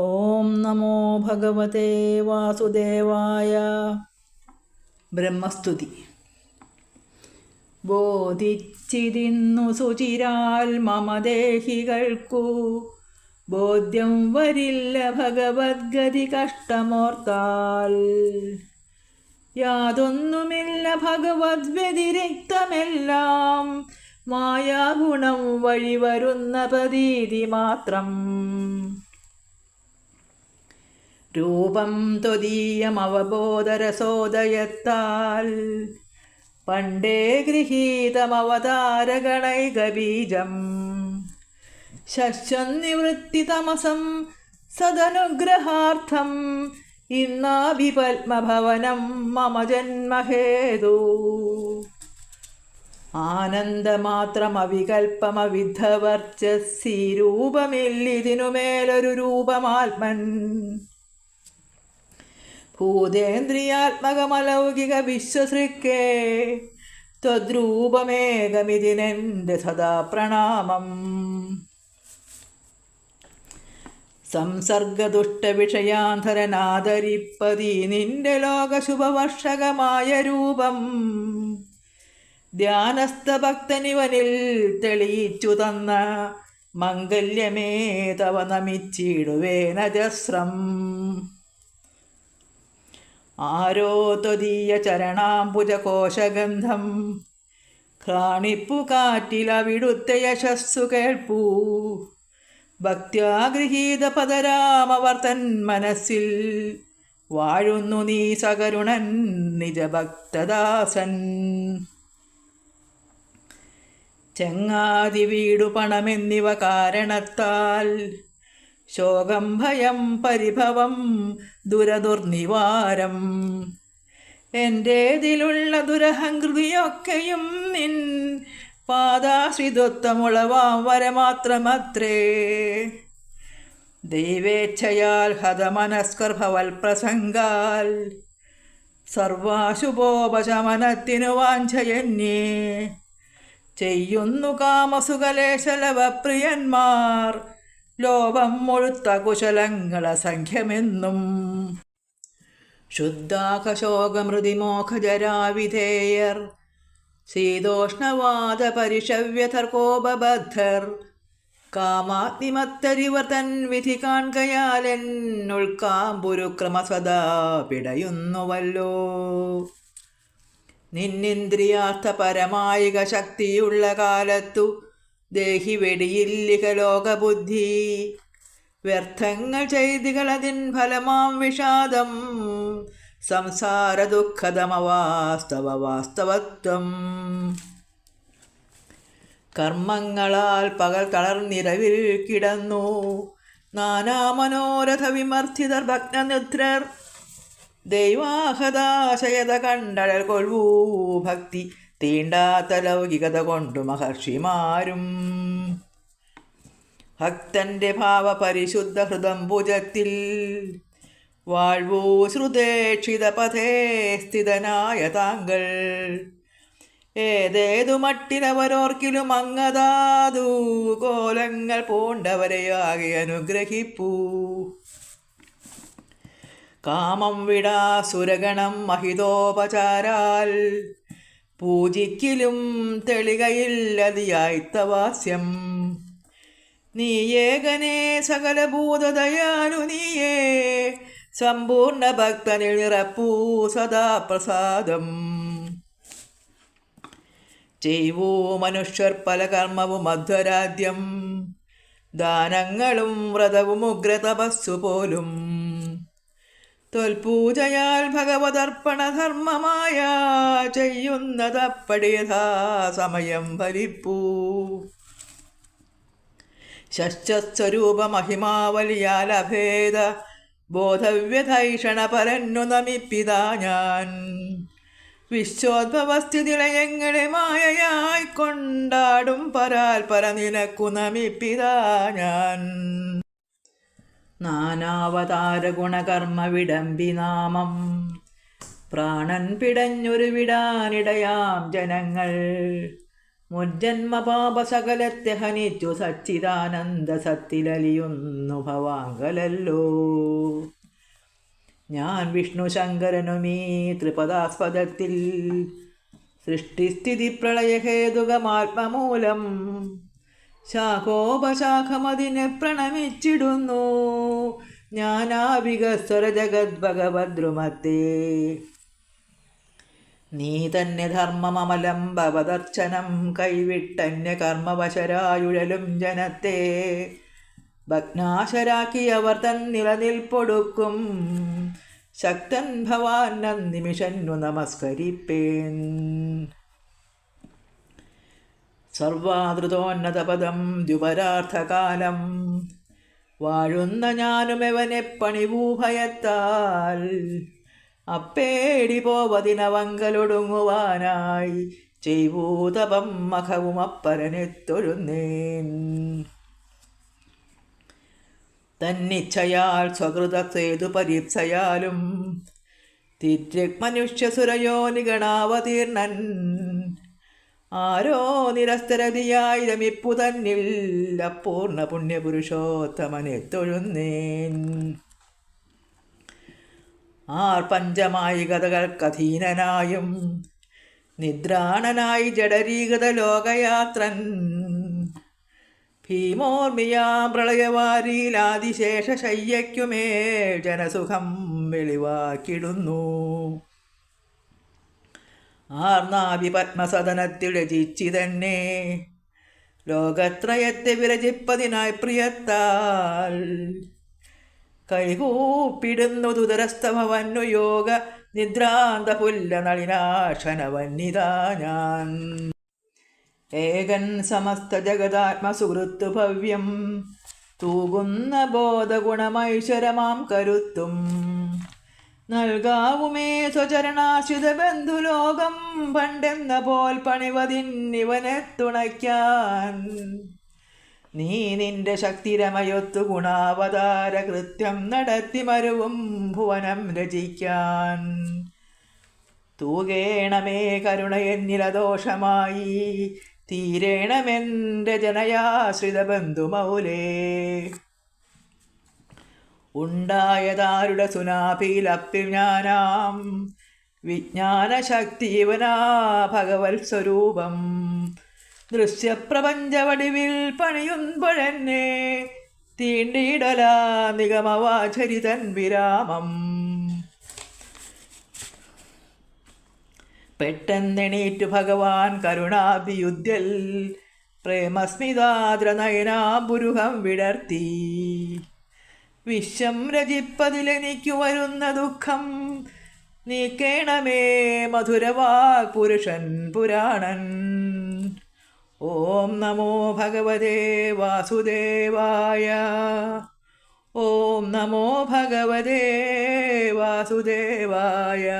ഓം നമോ ഭഗവതേ വാസുദേവായ. ബ്രഹ്മസ്തുതി. ബോധിച്ചിരുന്നു സുചിരാൽ മമദേഹികൾക്കു ബോധ്യം വരില്ല ഭഗവദ്ഗതി കഷ്ടമോർത്താൽ. യാതൊന്നുമില്ല ഭഗവത് വ്യതിരിക്തമെല്ലാം. മായാഗുണം വഴി വരുന്ന പ്രതീതി മാത്രം. രൂപം ത്വദീയമവബോധരസോദയത്താൽ. പണ്ടേ ഗൃഹീതമവതാരഗണൈകബീജം ശശ്വന്നിവൃത്തിതമസം സദനുഗ്രഹാർത്ഥം ഇന്നാഭിപത്മഭവനം മമ ജന്മഹേതു. ആനന്ദമാത്രമവികൽപ്പമവിധവർച്ചസി രൂപമില്ലിതിനുമേലൊരു രൂപമാത്മൻ. ഭൂതേന്ദ്രിയാത്മകമലൗകിക വിശ്വസൃക്കേ. ത്വദ്രൂപമേകമിതിനെന്റെ സദാ പ്രണാമം. സംസർഗദുഷ്ടവിഷയാന്തരനാദരിപ്പതി നിന്റെ ലോകശുഭവർഷകമായ രൂപം. ധ്യാനസ്ഥ ഭക്തനിവനിൽ തെളിയിച്ചു തന്ന മംഗല്യമേ തവ നമിച്ചിടുവേനജസ്രം ആരോ ത്വദീയ ചരണാംബുജകോശഗന്ധം. കാറ്റിൽ കാറ്റിലവിടുത്തെ യശസ്സു കേൾപ്പൂ. ഭക്ത്യാഗൃഹീത പദരാമവർത്തൻ മനസ്സിൽ വാഴുന്നു നീ സകരുണൻ നിജഭക്തദാസൻ. ചെങ്ങാതി വീടു പണമെന്നിവ കാരണത്താൽ ശോകം ഭയം പരിഭവം ദുരദുർനിവാരം. എന്റേതിലുള്ള ദുരഹങ്കൃതിയൊക്കെയും നിൻ പാദാശ്രിതത്വമുളവാം വരമാത്രമത്രേ. ദൈവേച്ഛയാൽ ഹതമനസ്കർഭവൽ പ്രസംഗാൽ സർവാശുഭോപശമനത്തിനു വാഞ്ചയന്യേ ചെയ്യുന്നു കാമസുകലേശലവപ്രിയന്മാർ ലോപം മുഴുത്ത കുശലങ്ങള സംഖ്യമെന്നും ശുദ്ധാകശോകമൃതിമോഖജരാവിധേയർ ശീതോഷ്ണവാദ പരിഷവ്യഥർ കോപബദ്ധർ കാമാഗ്നിമത്തരിവർ തൻ വിധി കാൺകയാലെൻ ഉൾക്കാമ്പുരുക്രമ സദാ പിടയുന്നുവല്ലോ. നിന്നിന്ദ്രിയാർത്ഥ പരമായിക ശക്തിയുള്ള കാലത്തു ദേഹി വെടിയില്ലിക ലോകബുദ്ധി വ്യർത്ഥങ്ങൾ ചെയ്തികളതിൻ ഫലമാം വിഷാദം. സംസാര ദുഃഖതമവാസ്തവ വാസ്തവത്വം കർമ്മങ്ങളാൽ പകൽ തളർന്നിരവിൽ കിടന്നു. നാനാ മനോരഥ വിമർഥിതർ ഭഗ്നനിദ്രർ ദൈവാഹദാശയത കണ്ടഴൽ കൊൽവൂ ഭക്തി തീണ്ടാത്ത ലൗകികത കൊണ്ടു മഹർഷിമാരും. ഭക്തന്റെ ഭാവ പരിശുദ്ധ ഹൃദംബുജത്തിൽ വാഴ്വൂ ശ്രുതേക്ഷിത പഥേ സ്ഥിതനായ താങ്കൾ. ഏതേതു മട്ടിനവരോർക്കിലും അങ്ങതാതു കോലങ്ങൾ പൂണ്ടവരെയാകെ അനുഗ്രഹിപ്പൂ. കാമം വിടാ സുരഗണം മഹിതോപചാരാൽ പൂജിക്കിലും തെളികയില്ലതിയായിത്തവാസ്യം നീ ഏകനേ സകല ഭൂതദയാലു നീയേ. സമ്പൂർണ ഭക്തനിൽ സദാ പ്രസാദം ചെയ്വോ മനുഷ്യർ പല കർമ്മവും മധ്വരാദ്യം ദാനങ്ങളും വ്രതവും ഉഗ്രതപസ്സു പോലും തൊൽപൂജയാൽ ഭഗവതർപ്പണ ധർമ്മമായ ചെയ്യുന്നതപ്പടി യഥാ സമയം മഹിമാവലിയാൽ അഭേദ ബോധവ്യധൈഷണ പരന്നു നമിപ്പിതാ ഞാൻ. വിശ്വോദ്ഭവസ്ഥിതിളയങ്ങളെ മായയായി കൊണ്ടാടും പരാൽ പര നിനക്കു നമിപ്പിതാ ഞാൻ. നാനാവതാര ഗുണകർമ്മ വിടമ്പി നാമം പ്രാണൻ പിടഞ്ഞൊരു വിടാനിടയാം ജനങ്ങൾ. മുജ്ജന്മപാപസകലത്തെ ഹനിച്ചു സച്ചിദാനന്ദ സത്തിലലിയുന്നു ഭവാങ്കലല്ലോ ഞാൻ വിഷ്ണു ശങ്കരനുമീ ത്രിപദാസ്പദത്തിൽ സൃഷ്ടിസ്ഥിതി പ്രളയഹേതുകമാത്മമൂലം ശാഖോപശാഖമതിനെ പ്രണമിച്ചിടുന്നു. ജ്ഞാനാവികസ്വര ജഗദ്ഭഗവദ്രുമത്തെ നീ തന്നെ ധർമ്മമലം ഭവദർശനം കൈവിട്ടന്യ കർമ്മവശരായുഴലും ജനത്തെ. ഭഗ്നാശരാക്കിയവർ തൻ നിലനിൽപ്പൊടുക്കും ശക്തൻ ഭവാൻ നിമിഷന്നു നമസ്കരിപ്പേൻ. സർവാതൃതോന്നതപദം ദ്യുപരാർത്ഥകാലം. വാഴുന്ന ഞാനുമെവനെ പണിഭൂഭയത്താൽ അപ്പേടി പോവതിനവങ്കലൊടുങ്ങുവാനായി ചെയ്വൂതപം മഖവും അപ്പരനെത്തൊഴുന്നേൻ. തന്നിച്ഛയാൽ സ്വകൃതസേതു പരീപ്സയാലും തിര്യക് മനുഷ്യസുരയോനിഗണാവതീർണൻ ആരോ നിരസ്തരതിയായി രമിപ്പു തന്നിൽ അപൂർണ പുണ്യപുരുഷോത്തമനെ തൊഴുന്നേൻ. ആർ പഞ്ചമായി കഥകൾക്കധീനനായും നിദ്രാണനായി ജഡരീകൃത ലോകയാത്രൻ. ഭീമോർമിയാം പ്രളയവാരിയിലാതിശേഷ ശയ്യയ്ക്കുമേ ജനസുഖം വെളിവാക്കിടുന്നു. രചിച്ചി തന്നെ ലോകത്രയത്തെ വിരചിപ്പതിനായി പ്രിയത്താൽ കൈകൂപ്പിടുന്നു ദുതരസ്തഭവന്നു യോഗ നിദ്രാന്ത പുല്ല നളിനാശനവന്നിതാ ഞാൻ. ഏകൻ സമസ്ത ജഗദാത്മസുഹൃത്തു ഭവ്യം തൂകുന്ന ബോധഗുണമൈശ്വരമാം കരുത്തും. നൽകാവുമേ സ്വചരണാശ്രിത ബന്ധുലോകം പണ്ടെന്ന പോൽ പണിവതിന്നിവനെ തുണയ്ക്കാൻ. നീ നിന്റെ ശക്തിരമയൊത്തു ഗുണാവതാര കൃത്യം നടത്തി മരുവും ഭുവനം രചിക്കാൻ. തൂകേണമേ കരുണയെന്നിലദോഷമായി തീരേണമെന്റെ ജനയാശ്രിത ബന്ധുമൗലേ ഉണ്ടായതാരുടെ സുനാഭിയിലപ്പിൽ ഞാനാം വിജ്ഞാനശക്തിവനാ ഭഗവത് സ്വരൂപം ദൃശ്യപ്രപഞ്ചവടിവിൽ പണിയുമ്പോഴെന്നെ തീണ്ടിയിടലാ നിഗമവാചരിതൻ വിരാമം. പെട്ടെന്നെണീറ്റു ഭഗവാൻ കരുണാഭിയുദ്ധ്യൽ പ്രേമസ്മിതാദ്രനയനാ ബുരുഹം വിടർത്തി. വിശ്വം രചിപ്പതിലെനിക്കു വരുന്ന ദുഃഖം. നീക്കേണമേ മധുരവാ പുരുഷൻ പുരാണൻ. ഓം നമോ ഭഗവതേ വാസുദേവായ. ഓം നമോ ഭഗവതേ വാസുദേവായ.